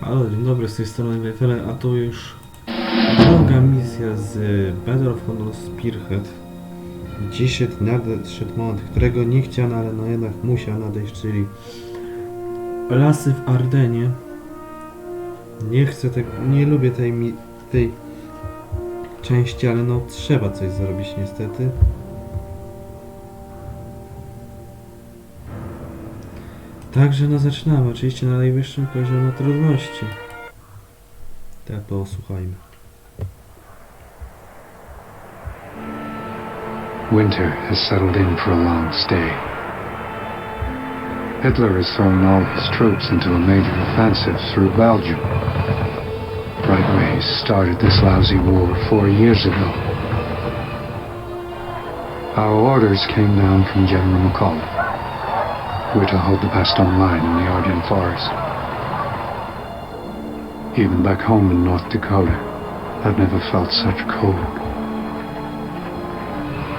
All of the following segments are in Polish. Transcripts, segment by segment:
Halo, dzień dobry, z tej strony Wejfele, a tu już druga misja z Battle of Honor Spearhead. Dzisiaj nadszedł moment, którego nie chciano, ale no jednak musiał nadejść, czyli lasy w Ardenie. Nie chcę tego, nie lubię tej, tej części, ale no trzeba coś zrobić niestety. Także no zaczynamy, oczywiście na najwyższym poziomie trudności. Tak, posłuchajmy. Winter has settled in for a long stay. Hitler has thrown all his troops into a major offensive through Belgium. He started this lousy war four years ago. Our orders came down from General McCullough. We're to hold the Bastogne line in the Ardennes forest. Even back home in North Dakota, I've never felt such cold.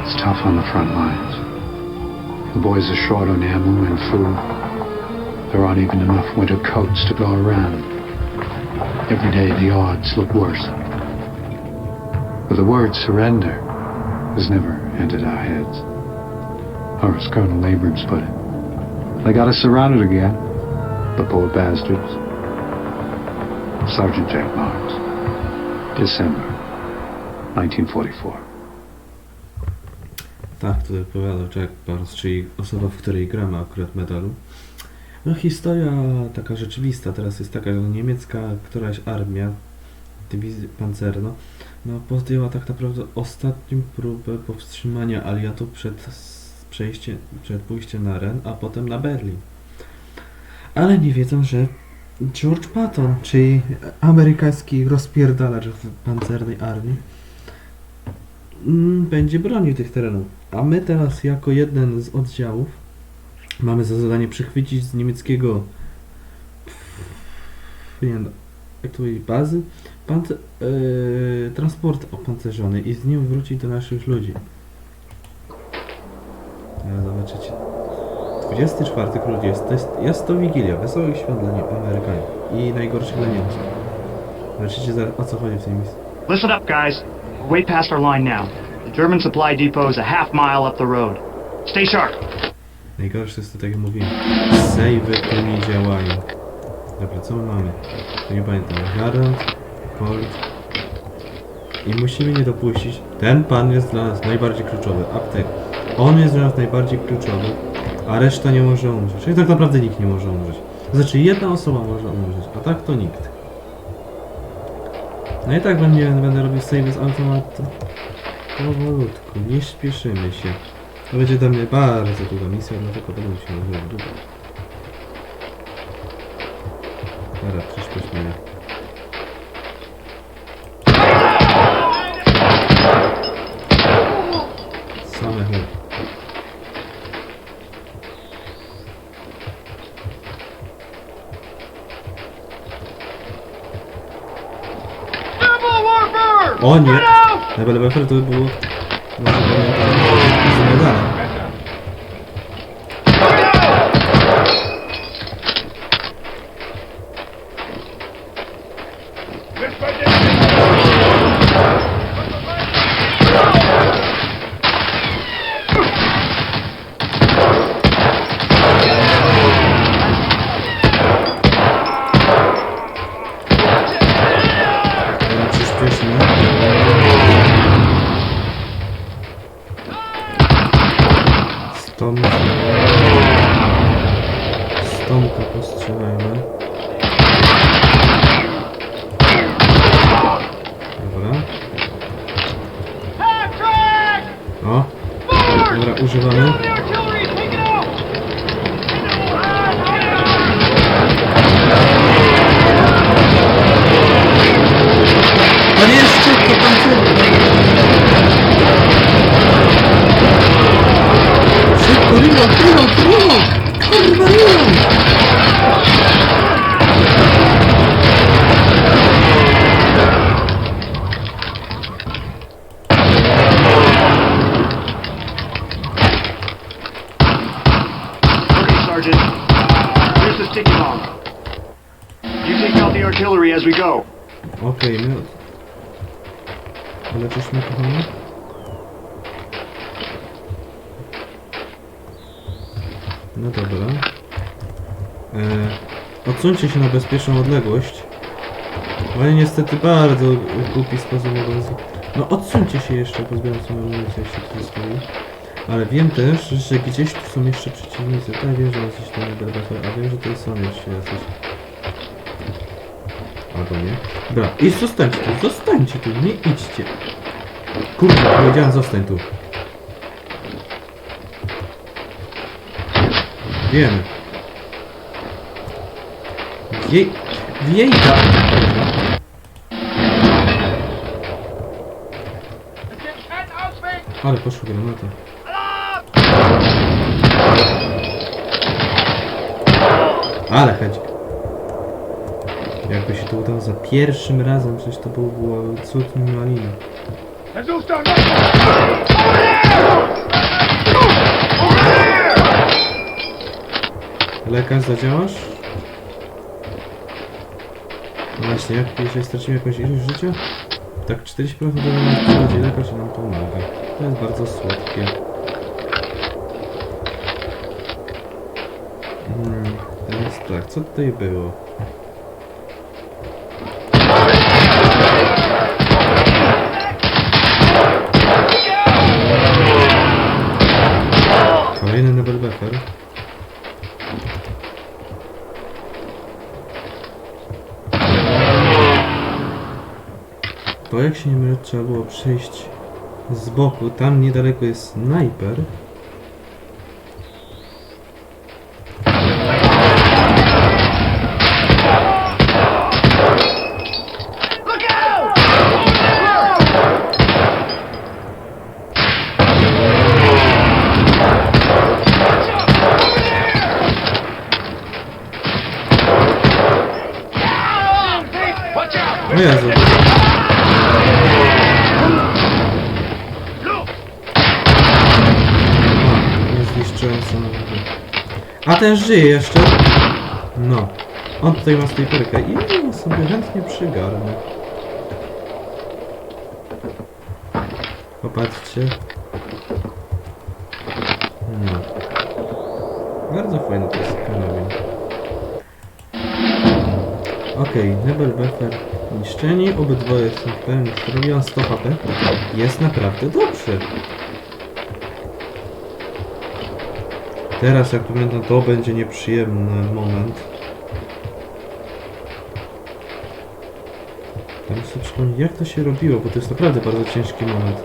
It's tough on the front lines. The boys are short on ammo and food. There aren't even enough winter coats to go around. Every day the odds look worse. But the word surrender has never entered our heads. Or as Colonel Abrams put it, they got us surrounded again. The poor bastards. Sergeant Jack Barnes. December 1944. Tak, tutaj opowiadał Jack Barnes, czyli osoba, w której gramy akurat medalu. No historia taka rzeczywista teraz jest taka, że niemiecka któraś armia, dywizja pancerna, no podjęła tak naprawdę ostatnią próbę powstrzymania aliatów przed przejściem, przed pójściem na Ren, a potem na Berlin. Ale nie wiedzą, że George Patton, czyli amerykański rozpierdalacz w pancernej armii, mm, będzie bronił tych terenów. A my teraz jako jeden z oddziałów mamy za zadanie przechwycić z niemieckiego nie to powiedzieć, bazy pance- yy, transport opancerzony i z nim wrócić do naszych ludzi. Zobaczycie. 24 grudnia jest, to jest, jest to Wigilia, wesołych świąt dla Amerykanów i najgorszych dla Niemców. Zobaczycie zaraz o co chodzi w tej misji. Listen up, guys. We're way past our line now. The German supply depot is a half mile up the road. Stay sharp. Najgorsze jest to, tak jak mówiłem, savey tu nie działają. Dobra, co my mamy? To nie pamiętam. Garant, Colt. I musimy nie dopuścić. Ten pan jest dla nas najbardziej kluczowy. Aptek. On jest dla nas najbardziej kluczowy, a reszta nie może umrzeć. Czyli tak naprawdę nikt nie może umrzeć. Znaczy jedna osoba może umrzeć, a tak to nikt. No i tak będę, będę robił save z automatu. Powolutku, nie śpieszymy się. To będzie dla mnie bardzo długa misja, dlatego będę musiał robić długo. Dobra, przyspieszmy 哦你来吧来吧快点走一波 artillery as we go. Okej, my... Leczysz mnie, kochanie? No dobra. E, odsuńcie się na bezpieczną odległość. Ale niestety bardzo głupi sposób z... No odsuńcie się jeszcze, pozbieram sobie amunicję, jeszcze tu stoi. Ale wiem też, że gdzieś tu są jeszcze przeciwnicy. Tak, wiem, że jacyś tam Berbafer, a wiem, że tutaj są jeszcze jacyś. Albo nie. Dobra, i zostańcie tu, zostańcie tu, nie idźcie. Kurde, powiedziałem zostań tu. Wiemy. Wiej... Wiejka! Ale poszła granata. Ale hedzik. Jakby się to udało za pierwszym razem, przecież to był było cud malina. Lekarz, zadziałasz? No właśnie, jak jeśli stracimy jakąś ilość życia? Tak, 40% do nas przychodzi lekarz i nam pomaga. To jest bardzo słodkie. Hmm, teraz tak, co tutaj było? To jak się nie mylę, trzeba było przejść z boku. Tam niedaleko jest snajper. O Jezu. A ten żyje jeszcze? No. On tutaj ma snajperkę i ja sobie chętnie przygarnę. Popatrzcie. No. Bardzo fajny to jest karabin. Okej, Buffer niszczeni, obydwoje są w pełni zdrowia, on 100 HP. Jest naprawdę dobrze. Teraz jak pamiętam, to będzie nieprzyjemny moment. Teraz sobie jak to się robiło, bo to jest naprawdę bardzo ciężki moment.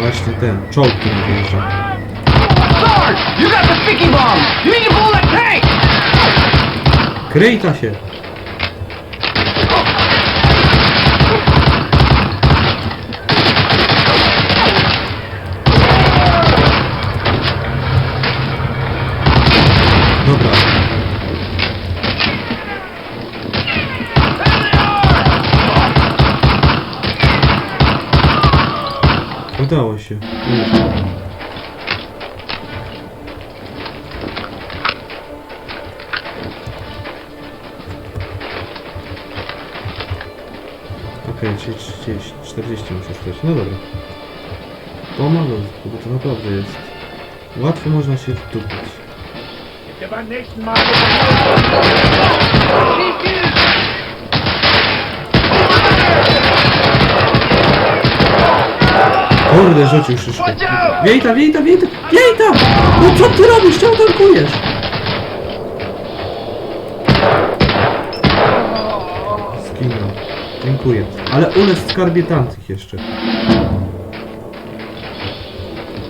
Właśnie ten, czołg, który. Sarge, you got the sticky bomb. You need to blow that tank. Się! Dobra. Udało się. Okej, czyli 30, 40 muszę stać. No dobra. Pomaga, bo to naprawdę jest. Łatwo można się wtupić. Kurde, rzucił szyszkę. Wiejta, wiejta, wiejta, wiejta! No co ty robisz? Czemu tankujesz? Dziękuję. Ale ulecz skarbie tamtych jeszcze.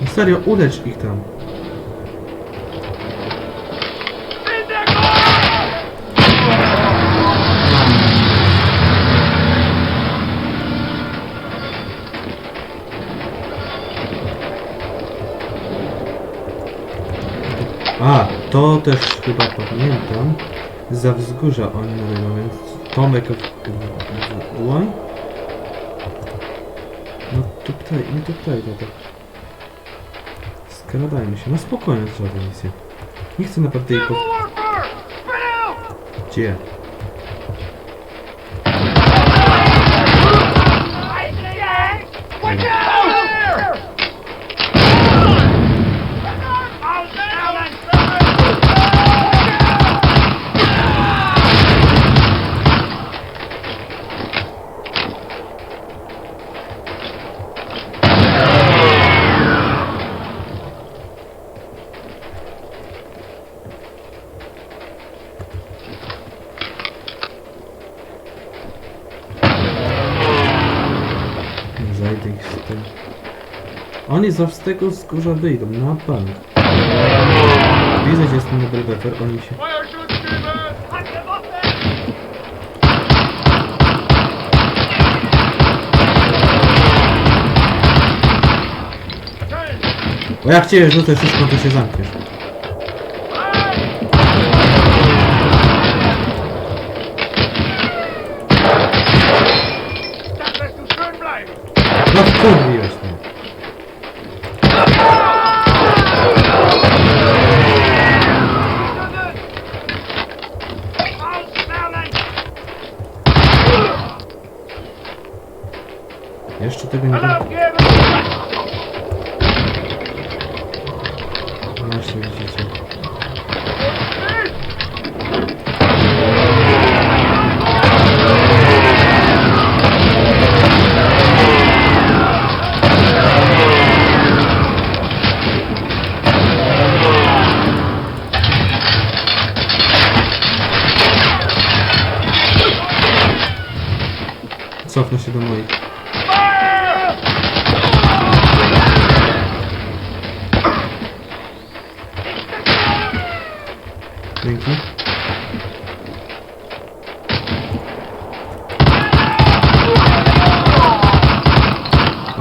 No serio, ulecz ich tam. A, to też chyba pamiętam. Za wzgórza oni mówią, więc Tomek dłoń? No tutaj, no tutaj to tak. Skradajmy się. No spokojnie, to żadna misja. Nie chcę naprawdę jej po... Gdzie? Oni zawsze z tego skórza wyjdą, na bank. Widzę, gdzie jest ten Nobel Befer, oni się... Bo jak cię rzucę wszystko, to się zamkniesz.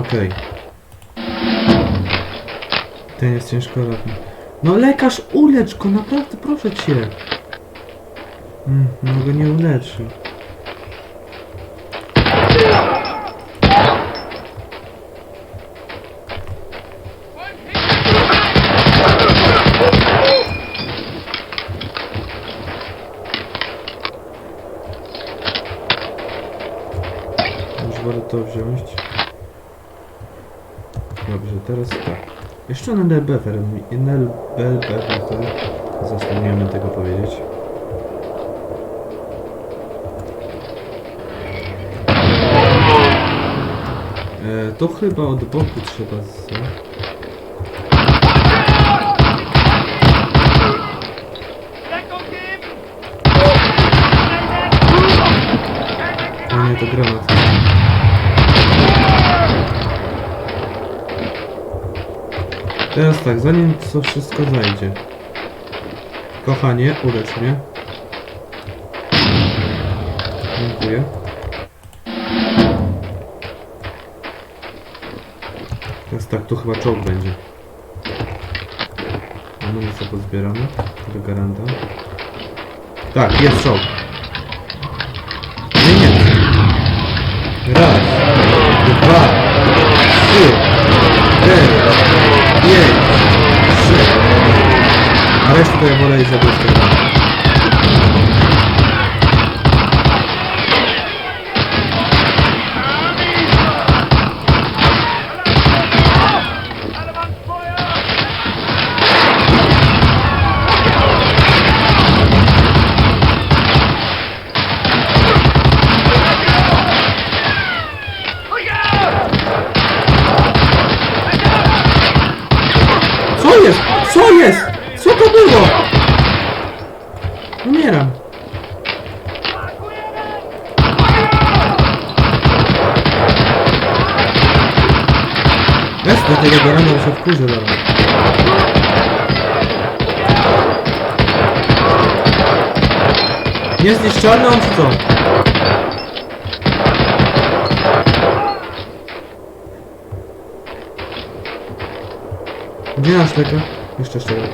Okej. Ten jest ciężko radny. No lekarz, ulecz go, naprawdę, proszę cię. Mm, no go nie uleczy. Już warto to wziąć. Dobrze, teraz tak. Jeszcze Nel Befer. Nel Befer, to zapomniałem tego powiedzieć. E, to chyba od boku trzeba z... O nie, to granat. Teraz tak, zanim to wszystko zajdzie. Kochanie, ulecz mnie. Dziękuję. Teraz tak, tu chyba czołg będzie. Amunicję pozbieramy do garanta. Tak, jest czołg. 5, 3. A resztę to ja wolę i zabrać Tego do rana, bo się wkurzę zaraz. Niezniszczalny on czy co? Gdzie nasz lekarz? Jeszcze szczerze.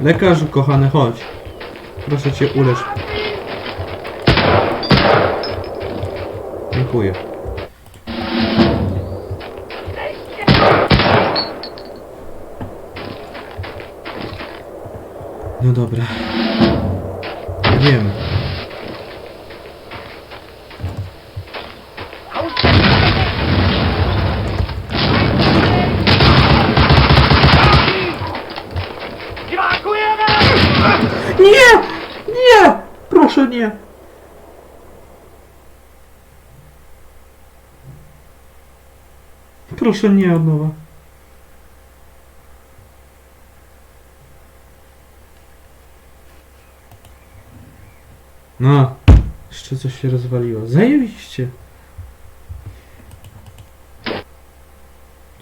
Lekarzu kochany, chodź. Proszę cię, ulecz. Dziękuję. No dobra. Wiemy. Proszę nie od nowa. No, jeszcze coś się rozwaliło. Zajebiście.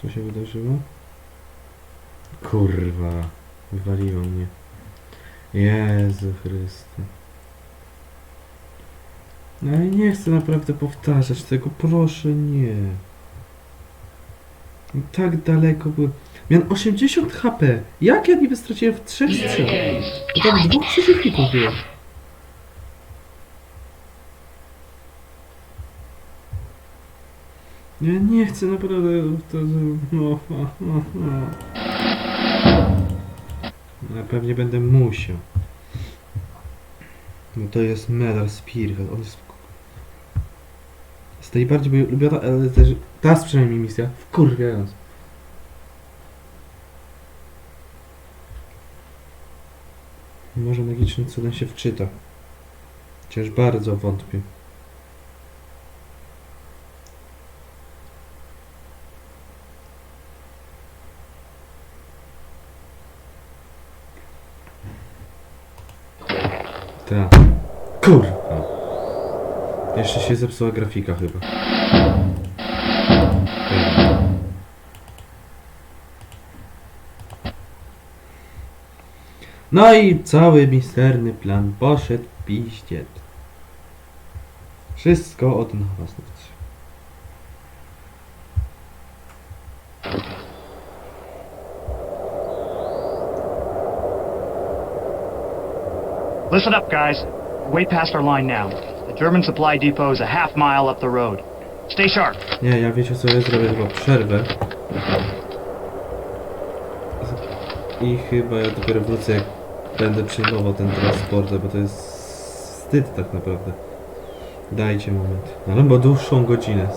Co się wydarzyło? Kurwa, wywaliło mnie. Jezu Chryste. No i nie chcę naprawdę powtarzać tego, proszę nie. Tak daleko byłem. Miałem 80 HP. Jak ja niby straciłem w trzech strzałach? Tam dwóch przeciwników było. Ja nie chcę naprawdę to... No, no, no. Ale pewnie będę musiał. No to jest medal Spearhead. On jest... Jest najbardziej ulubiona, ale też... Jest przynajmniej misja. Wkurwiając. Może magicznym cudem się wczyta. Chociaż bardzo wątpię. Tak. Kurwa. Jeszcze się zepsuła grafika chyba. No i cały misterny plan poszedł piździet. Wszystko od nowa znów. Listen up, guys. Way past our line now. German supply depot is a half mile up the road. Stay sharp. Nie, ja wiecie co, ja zrobię chyba przerwę. I chyba ja dopiero wrócę jak będę przyjmował ten transport, bo to jest wstyd tak naprawdę. Dajcie moment. No, ale bo dłuższą godzinę.